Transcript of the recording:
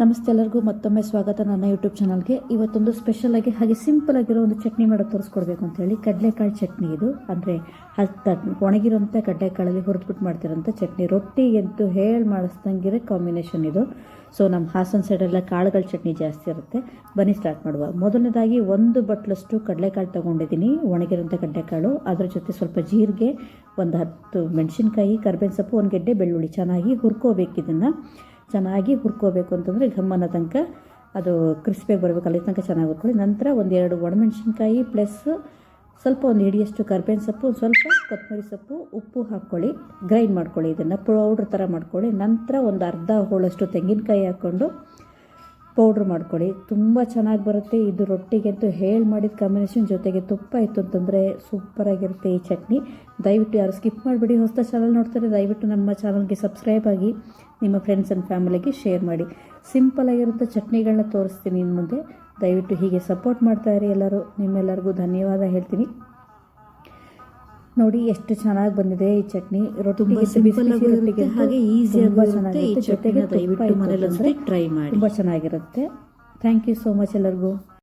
ನಮಸ್ತೆ ಎಲ್ಲರಿಗೂ ಮತ್ತೊಮ್ಮೆ ಸ್ವಾಗತ ನನ್ನ ಯೂಟ್ಯೂಬ್ ಚಾನಲ್ಗೆ ಇವತ್ತೊಂದು ಸ್ಪೆಷಲ್ ಆಗಿ ಹಾಗೆ ಸಿಂಪಲ್ ಆಗಿರೋ ಒಂದು ಚಟ್ನಿ ಮಾಡೋದು ತೋರಿಸ್ಕೊಡ್ಬೇಕು ಅಂತ ಹೇಳಿ. ಕಡಲೆಕಾಳು ಚಟ್ನಿ ಇದು. ಅಂದರೆ ಹತ್ತು ಒಣಗಿರೋಂಥ ಕಡಲೆಕಾಳಲ್ಲಿ ಹುರಿದ್ಬಿಟ್ಟು ಮಾಡ್ತಿರೋಂಥ ಚಟ್ನಿ. ರೊಟ್ಟಿ ಅಂತೂ ಹೇಳಿ ಮಾಡಿಸ್ದಂಗಿರೋ ಕಾಂಬಿನೇಷನ್ ಇದು. ಸೊ ನಮ್ಮ ಹಾಸನ ಸೈಡೆಲ್ಲ ಕಾಳುಗಳ ಚಟ್ನಿ ಜಾಸ್ತಿ ಇರುತ್ತೆ. ಬನ್ನಿ ಸ್ಟಾರ್ಟ್ ಮಾಡುವ. ಮೊದಲನೇದಾಗಿ ಒಂದು ಬಟ್ಲಷ್ಟು ಕಡಲೆಕಾಳು ತೊಗೊಂಡಿದ್ದೀನಿ. ಒಣಗಿರೋಂಥ ಕಡಲೆಕಾಳು. ಅದರ ಜೊತೆ ಸ್ವಲ್ಪ ಜೀರಿಗೆ, ಒಂದು ಹತ್ತು ಮೆಣಸಿನ್ಕಾಯಿ, ಕರ್ಬೇವಿನ ಸೊಪ್ಪು, ಒಂದು ಗೆಡ್ಡೆ ಬೆಳ್ಳುಳ್ಳಿ ಚೆನ್ನಾಗಿ ಹುರ್ಕೋಬೇಕು ಇದನ್ನು. ಚೆನ್ನಾಗಿ ಹುರ್ಕೋಬೇಕು ಅಂತಂದರೆ ಘಮ್ಮನ ತನಕ ಅದು ಕ್ರಿಸ್ಪಿಯಾಗಿ ಬರಬೇಕು, ಅಲ್ಲಿ ತನಕ ಚೆನ್ನಾಗಿ ಹುರ್ಕೊಳ್ಳಿ. ನಂತರ ಒಂದೆರಡು ಒಣಮೆಣಸಿನ್ಕಾಯಿ ಪ್ಲಸ್ ಸ್ವಲ್ಪ ಒಂದು ಹಿಡಿಯಷ್ಟು ಕರ್ಬೇವಿನ ಸೊಪ್ಪು ಸ್ವಲ್ಪ ಕೊತ್ತಂಬರಿ ಸೊಪ್ಪು, ಉಪ್ಪು ಹಾಕ್ಕೊಳ್ಳಿ. ಗ್ರೈಂಡ್ ಮಾಡ್ಕೊಳ್ಳಿ ಇದನ್ನು ಪೌಡ್ರ್ ಥರ ಮಾಡ್ಕೊಳ್ಳಿ. ನಂತರ ಒಂದು ಅರ್ಧ ಹೋಳಷ್ಟು ತೆಂಗಿನಕಾಯಿ ಹಾಕ್ಕೊಂಡು ಪೌಡ್ರ್ ಮಾಡ್ಕೊಳ್ಳಿ. ತುಂಬ ಚೆನ್ನಾಗಿ ಬರುತ್ತೆ. ಇದು ರೊಟ್ಟಿಗಂತೂ ಹೇಳಿ ಮಾಡಿದ ಕಾಂಬಿನೇಷನ್ ಜೊತೆಗೆ ತುಪ್ಪ ಇತ್ತು ಅಂತಂದರೆ ಸೂಪರಾಗಿರುತ್ತೆ ಈ ಚಟ್ನಿ. ದಯವಿಟ್ಟು ಯಾರು ಸ್ಕಿಪ್ ಮಾಡಿಬಿಡಿ. ಹೊಸ ಚಾನಲ್ ನೋಡ್ತಾರೆ ದಯವಿಟ್ಟು ನಮ್ಮ ಚಾನಲ್ಗೆ ಸಬ್ಸ್ಕ್ರೈಬ್ ಆಗಿ, ನಿಮ್ಮ ಫ್ರೆಂಡ್ಸ್ ಆ್ಯಂಡ್ ಫ್ಯಾಮಿಲಿಗೆ ಶೇರ್ ಮಾಡಿ. ಸಿಂಪಲ್ ಆಗಿರುತ್ತೆ ಚಟ್ನಿಗಳನ್ನ ತೋರಿಸ್ತೀನಿ ಇನ್ನು ಮುಂದೆ. ದಯವಿಟ್ಟು ಹೀಗೆ ಸಪೋರ್ಟ್ ಮಾಡ್ತಾ ಇರಿ ಎಲ್ಲರೂ. ನಿಮ್ಮೆಲ್ಲರಿಗೂ ಧನ್ಯವಾದ ಹೇಳ್ತೀನಿ. ನೋಡಿ ಎಷ್ಟು ಚೆನ್ನಾಗಿ ಬಂದಿದೆ ಈ ಚಟ್ನಿ ರೊಟ್ಟಿಗೆ ಹಾಗೆ ಈ. ಜೊತೆಗೆ ದಯವಿಟ್ಟು ಮನೇಲಿ ಅಂತಂದ್ರೆ ಮಾಡಿ. ತುಂಬ ಚೆನ್ನಾಗಿರುತ್ತೆ ಥ್ಯಾಂಕ್ ಯು ಸೋ ಮಚ್ ಎಲ್ಲರಿಗೂ